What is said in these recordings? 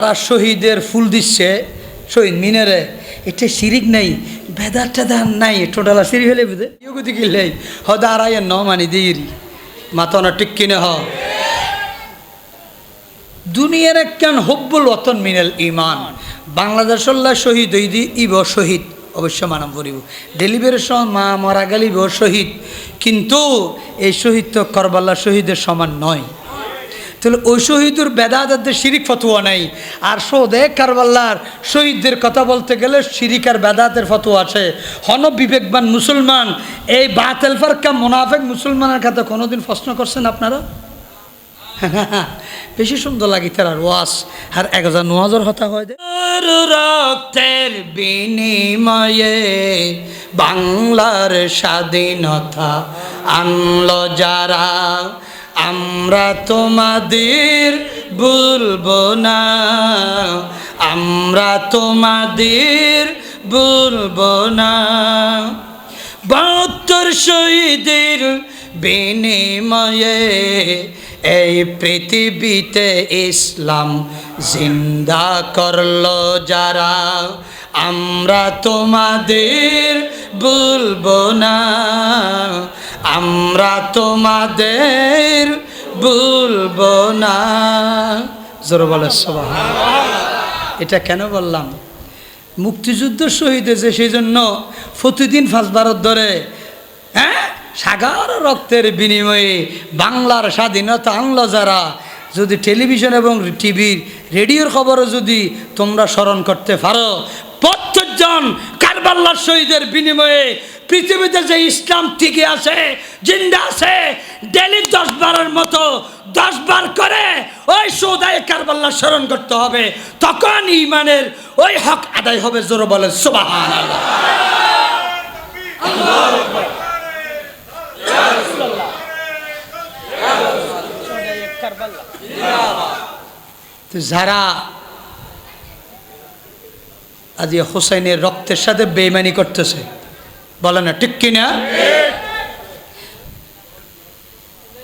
তারা শহীদের ফুল দিচ্ছে। শহীদ মিনারে। এটা শিরিক নাই বেদার টেদার নাই, টোটালা সিরি হলে বুঝে। ইয়োগতি কিনলে হদা আড়াই ন মানি দিইরি মাতনা টিক কিনে হ। দুনিয়ার একখান হব্বুল ওতন মিনাল ইমান বাংলাদেশল্লা শহীদ হইদি, ইব শহীদ। অবশ্য মানাম করিব ডেলিভারির সময় মা মারা গেলিব শহীদ। কিন্তু এই শহীদ তো করবাল্লা শহীদের সমান নয়। তাহলে ওই শহীদুর বেদাদের শিরিক ফতুয়া নাই। আর সৌদে কারবাল্লার শহীদদের কথা বলতে গেলে শিরিক আর বেদাতের ফতুয়া আছে। হন বিবেকবান মুসলমান, এই বাতেল ফারকা মোনাফেক মুসলমানের কথা কোনোদিন প্রশ্ন করছেন আপনারা? বেশি সুন্দর লাগে তার ওয়াস আর এক হাজার ন হাজার হতা হয়। রক্তের বিনিময়ে বাংলার স্বাধীনতা আনলো যারা আমরা তোমাদের বলব না, আমরা তোমাদের বলব না। বাহাত্তর শহীদের বিনিময়ে এই পৃথিবীতে ইসলাম জিন্দা করল যারা, আমরা তোমাদের বলব না। আমরা তোমাদের বলব না। জোর বলে এটা কেন বললাম? মুক্তিযুদ্ধ শহীদ হয়েছে সেই জন্য প্রতিদিন ভারত ধরে হ্যাঁ? সাগর রক্তের বিনিময়ে বাংলার স্বাধীনতা আনলো যারা। যদি টেলিভিশন এবং টিভির রেডিওর খবরও যদি তোমরা স্মরণ করতে পারো প্রত্যেকজন কারবাল্লার শহীদের বিনিময়ে পৃথিবীতে যে ইসলাম টিকে আছে, জিন্দা আছে, ডেলি দশ বারের মতো দশ বার করে ওই সৌদায় কারবাল্লা স্মরণ করতে হবে। তখন ইমানের ওই হক আদায় হবে, জোর বলে যারা আজ এই হোসাইনের রক্তের সাথে বেইমানি করতেছে বলে না ঠিক কিনা?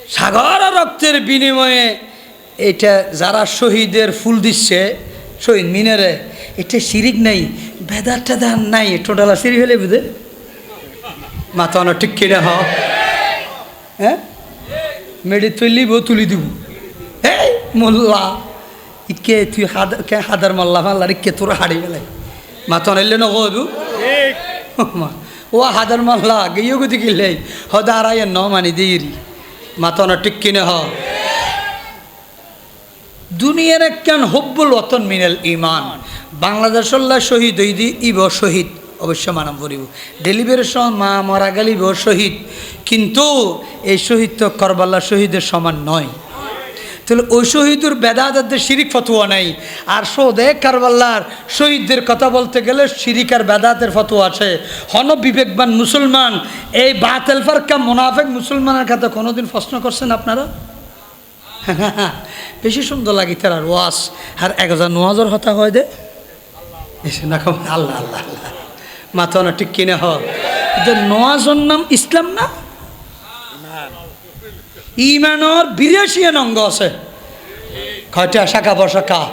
সাগর রক্তের বিনিময়ে এটা যারা শহীদের ফুল দিচ্ছে শহীদ মিনারে এটা শিরিক নাই বেদার টেদার নাই টোটালা সিরি হলে বুঝে? মাথা অনেক ঠিক কিনা হ? হ্যাঁ? মেডি তুলিব তুলি দিব। এই মোল্লা ইকে তুই হাদার কে হাদার মাল্লা মাল্লা কে তোর হাড়ি গেলে মাথা নাইলে নগু ও হাদার মাল্লা, গিয়ে গতি কিলে হদা আড়াই ন মানি দিইরি মাথা অনেক ঠিক কিনে হ দুনিয়ার একখান হব্বুল ওতন মিনাল ইমান বাংলাদেশল্লা শহীদ হইদি ইব শহীদ, অবশ্য মানাম করিব ডেলিভারির সময় মা মারা গেলিব শহীদ। কিন্তু এই শহীদ তো করবাল্লা শহীদের সমান নয়। তাহলে ওই শহীদুর বেদাদের শিরিক ফতুয়া নাই। আর সৌদে কারবাল্লার শহীদদের কথা বলতে গেলে শিরিক আর বেদাতের ফতুয়া আছে। হন বিবেকবান মুসলমান, এই বাতেল ফারকা মোনাফেক মুসলমানের কথা কোনোদিন প্রশ্ন করছেন আপনারা? বেশি সুন্দর লাগে তার আর ওয়াস আর এক হাজার ন হাজার হতা হয় দে। এসে না আল্লাহ আল্লাহ আল্লাহ। মাথা না ঠিক কিনে হ যে নোয়াজর নাম ইসলাম না? ইমানর বিরাশি অঙ্গ আছে। কয়টা? শাখা বশাখা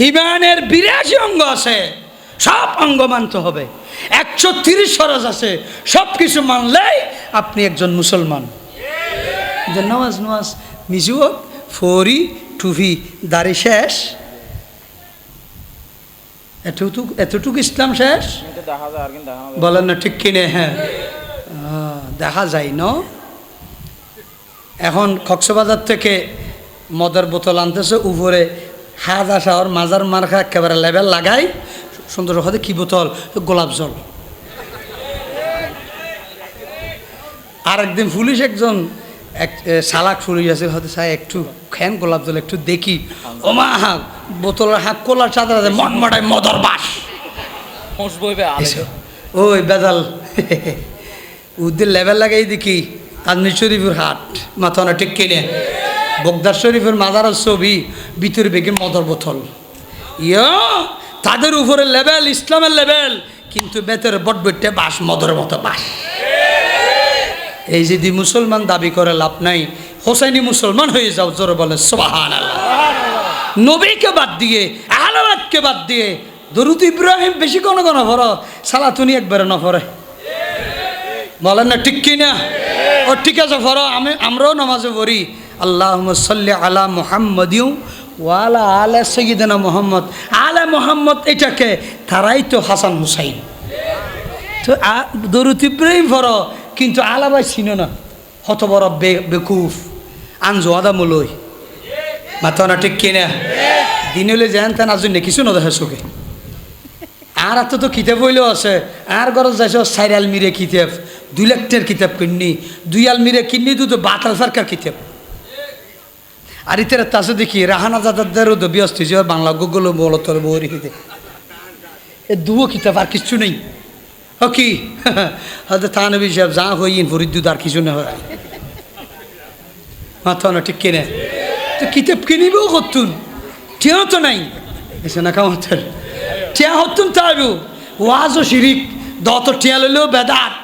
ইমানের বিরাশি অঙ্গ আছে। সব অঙ্গ মানতে হবে। একশো তিরিশ সরজ আছে। সব কিছু মানলেই আপনি একজন মুসলমান। যে নওয়াজ নওয়াজ মিজুক ফরি টুভি দাড়ি শেষ। এতটুকু এতটুকু ইসলাম শেষ? বলেন না ঠিক কিনে হ্যাঁ। দেখা যায় ন? এখন কক্সবাজার থেকে মদের বোতল আনতেছে উপরে হাজা শহর মাজার মার্কা একেবারে লেবেল লাগাই। সুন্দর হতে কি বোতল? গোলাপ জল। আর একদিন পুলিশ একজন এক শালাক পুলিশ আছে হয়তো সাই একটু খেন গোলাপ জল একটু দেখি। ও মা হা বোতলের হাত কোলার চাদর আছে মন মটায় মদর বাস। ওই বেদাল উদ্দিন লেভেল লাগাই দেখি। আজমি শরীফের হাট, মাথা না ঠিক কিনে। বগদার শরীফের মাজারের ছবি, ভিতরে বেগে মদর বোতল। ইয়, তাদের উপরে লেভেল, ইসলামের লেভেল, কিন্তু বেতের বটবটে বাস, মদর মতো বাস। এই যদি মুসলমান দাবি করে লাভ নাই, হোসাইনি মুসলমান হয়ে যাও, জোরে বলে সোহান নবীকে বাদ দিয়ে সালাদকে বাদ দিয়ে, দরুদ ইব্রাহিম বেশি কোনো কোনো ভর, সালাতুনি একবারে না ভরে বলেন না, ঠিক কি না ও ঠিক আছে, ফর, আমি, আমরাও নামাজে পড়ি। আল্লাহ সাল্লি আলা মুহাম্মদিউ ওয়ালা আলা সৈয়দনা মোহাম্মদ। আলা মোহাম্মদ এটাকে তারাই তো হাসান হুসাইন। তো দরুদ ইব্রাহিম ফর, কিন্তু আলাবাই ছিল না। হত বড় বে, বেকুফ। আনজোয়াদা মলই মাথা না ঠিক কিনা। দিনলে যেন তেন আজ কিছু নদেখে চোখে। আর তো কিতাব হইলেও আছে। আর ঘরত যাইছ চার আলমিরে কিতাব দুই লাখ টাকার কিতাব কিননি, দুই আলমিরে কিননি দুটো বাতাল ফারকার কিতাব। আর ইতার তাছে দেখি, রাহানা দাদাদেরও তো ব্যস্ত হয়েছে বাংলা গুগল বলতর বৌরি হিতে। এ দুও কিতাব আর কিছু নেই। কি? হয়তো থানবি সাহেব যা হইন ফরিদুদ আর কিছু না হয় মাথা না ঠিক কিনে। তো কিতাব কিনিবও করতুন টিয়া তো নাই। এসে না কামাতের টিয়া হতুন তাইবু ওয়াজও শিরিক। দত টিয়া লইলেও বেদাত।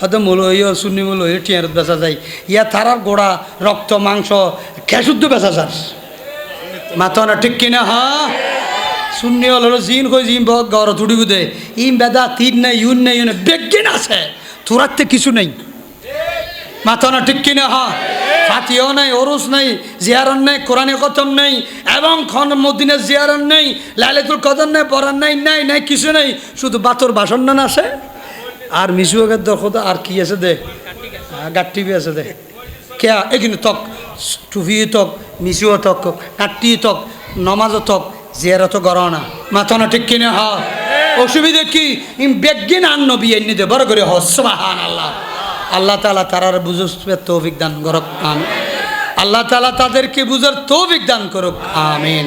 হয়তো মূল হইও শূন্য মূল হইও টিয়ার বেচা যায়। ইয়া তারার গোড়া রক্ত মাংস খেসুদ্ধ বেচা যার মাথা না ঠিক কিনা হ্যাঁ শূন্য হলো জিন কই জিন বক গড় তুড়িব দে ইম বেদা তিন নেই, ইউন নেই, ইউন বেগিন আছে। তোরাতে কিছু নেই। মাথা না ঠিক কিনা হ্যাঁ ফাতিও নাই অরুস নাই জিয়ারন নাই কোরআনে কথম নেই, এবং খন মদিনের জিয়ারন নেই লালিতুল কদর নাই পরান নাই নাই নাই, কিছু নেই। শুধু বাতর বাসন না আছে। আর মিশুয়ের দরখত আর কি আছে দে? গাট্টি বি আছে দে। কে এখানে তক, টুফি তক মিশুও তক কাট্টি তক, নমাজ তক, জিয়ারত গরনা। মাথা না ঠিক কিনে? হ অসুবিধা কি? বেগিন আন নবী এনে দে, বড় করে হসবাহান আল্লাহ আল্লাহ তালা তারার বুঝতে তৌফিক দান করুক, আমিন। আল্লাহ তালা তাদেরকে বুঝার তৌফিক দান করুক, আমিন।